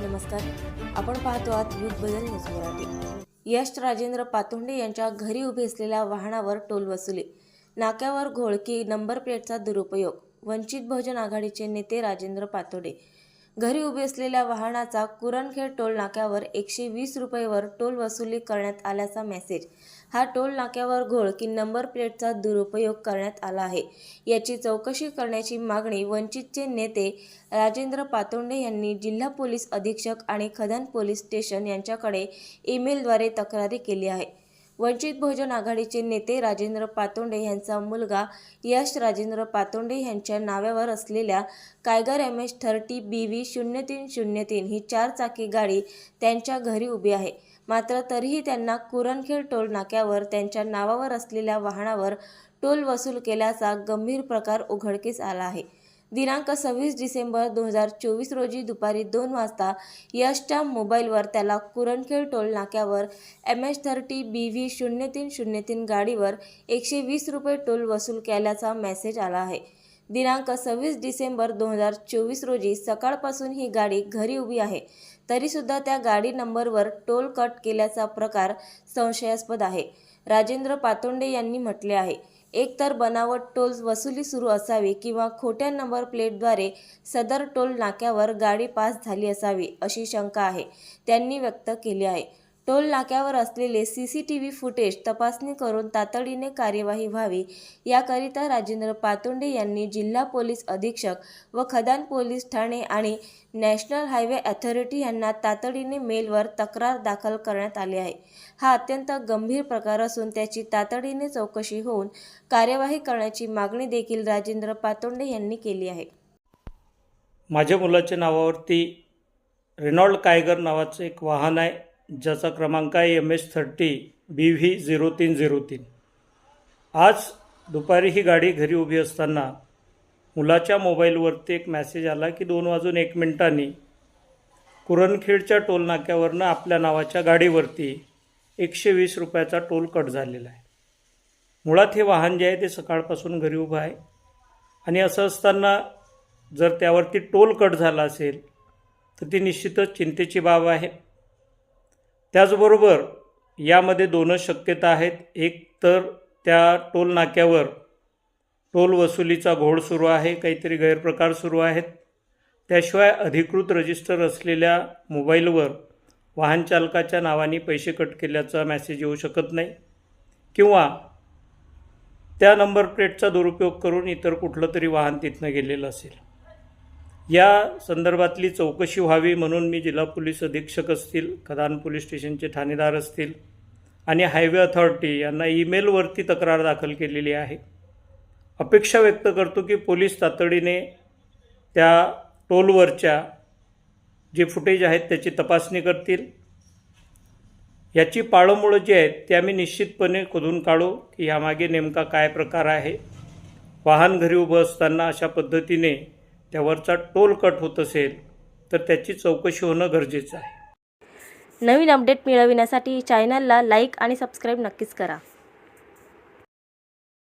नमस्कार. आपण पाहतो आहात युग बदल न्यूज मराठी. यश राजेंद्र पातोंडे यांच्या घरी उभे असलेल्या वाहनावर टोल वसुली. नाक्यावर घोळकी नंबर प्लेटचा दुरुपयोग. वंचित बहुजन आघाडीचे नेते राजेंद्र पातोडे. घरी उभे असलेल्या वाहनाचा कुरणखेड टोल नाक्यावर एकशे वीस रुपयेवर टोल वसुली करण्यात आल्याचा मेसेज. हा टोल नाक्यावर घोळ की नंबर प्लेटचा दुरुपयोग करण्यात आला आहे. याची चौकशी करण्याची मागणी वंचितचे नेते राजेंद्र पातोंडे यांनी जिल्हा पोलीस अधीक्षक आणि खदान पोलीस स्टेशन यांच्याकडे ईमेलद्वारे तक्रारी केली आहे. वंचित बहुजन आघाडीचे नेते राजेंद्र पातोंडे यांचा मुलगा यश राजेंद्र पातोंडे यांच्या नावावर असलेल्या Kiger M H thirty B V शून्य तीन शून्य तीन ही चारचाकी गाडी त्यांच्या घरी उभी आहे. मात्र तरीही त्यांना कुरणखेड टोल नाक्यावर त्यांच्या नावावर असलेल्या वाहनावर टोल वसूल केल्याचा गंभीर प्रकार उघडकीस आला आहे. दिनांक सव्वीस डिसेंबर दोन हजार चोवीस रोजी दुपारी दोन वाजता यशच्या मोबाईलवर त्याला कुरणखेड टोल नाक्यावर M H thirty B V शून्य तीन शून्य तीन गाडीवर एकशे वीस रुपये टोल वसूल केल्याचा मेसेज आला आहे. दिनांक सव्वीस डिसेंबर दोन हजार चोवीस रोजी सकाळपासून ही गाडी घरी उभी आहे. तरीसुद्धा त्या गाडी नंबरवर टोल कट केल्याचा प्रकार संशयास्पद आहे. राजेंद्र पातोंडे यांनी म्हटले आहे. एकतर बनावट टोल वसुली सुरू असावी किंवा खोट्या नंबर प्लेटद्वारे सदर टोल नाक्यावर गाडी पास झाली असावी अशी शंका आहे त्यांनी व्यक्त केली आहे. टोल नाक्यावर असलेले C C T V footage तपासणी करून तातडीने कार्यवाही व्हावी. याकरिता राजेंद्र पातोंडे यांनी जिल्हा पोलीस अधीक्षक व खदान पोलीस ठाणे आणि नॅशनल हायवे अथॉरिटी यांना तातडीने मेलवर तक्रार दाखल करण्यात आली आहे. हा अत्यंत गंभीर प्रकार असून त्याची तातडीने चौकशी होऊन कार्यवाही करण्याची मागणी देखील राजेंद्र पातोंडे यांनी केली आहे. माझ्या मुलाच्या नावावरती रेनॉल्ड कायगर नावाचं एक वाहन आहे. ज्याचा क्रमांक आहे M H thirty B V zero तीन झिरो तीन. आज दुपारी ही गाडी घरी उभी असताना मुलाच्या मोबाईलवरती एक मॅसेज आला की दोन वाजून एक मिनिटांनी कुरणखेडच्या टोल नाक्यावरनं आपल्या नावाच्या गाडीवरती एकशे वीस रुपयाचा टोल कट झालेला आहे. मुळात हे वाहन जे आहे ते सकाळपासून घरी उभं आहे. आणि असं असताना जर त्यावरती टोल कट झाला असेल तर ती निश्चितच चिंतेची बाब आहे. त्याचबरोबर यामध्ये दोनच शक्यता आहेत. एक तर त्या टोल नाक्यावर टोल वसुलीचा घोळ सुरू आहे काहीतरी गैरप्रकार सुरू आहेत. त्याशिवाय अधिकृत रजिस्टर असलेल्या मोबाईलवर वाहनचालकाच्या नावाने पैसे कट केल्याचा मॅसेज येऊ शकत नाही किंवा त्या नंबर प्लेटचा दुरुपयोग करून इतर कुठलं तरी वाहन तिथनं गेलेलं असेल. या संदर्भातली चौकशी व्हावी म्हणून मी जिल्हा पोलीस अधीक्षक असतील खदान पोलीस स्टेशनचे ठाणेदार असतील आणि हायवे अथॉरिटी यांना ईमेलवरती तक्रार दाखल केलेली आहे. अपेक्षा व्यक्त करतो की पोलीस तातडीने त्या टोलवरच्या जे फुटेज आहेत त्याची तपासणी करतील. याची पाळंमुळं जी आहेत ती आम्ही निश्चितपणे खोदून काढू की यामागे नेमका काय प्रकार आहे. वाहन घरी उभं असताना अशा पद्धतीने त्यावरचा टोल कट होत असेल तर त्याची चौकशी होणं गरजेचं आहे. नवीन अपडेट मिळविण्यासाठी चॅनलला लाईक आणि सबस्क्राईब नक्कीच करा.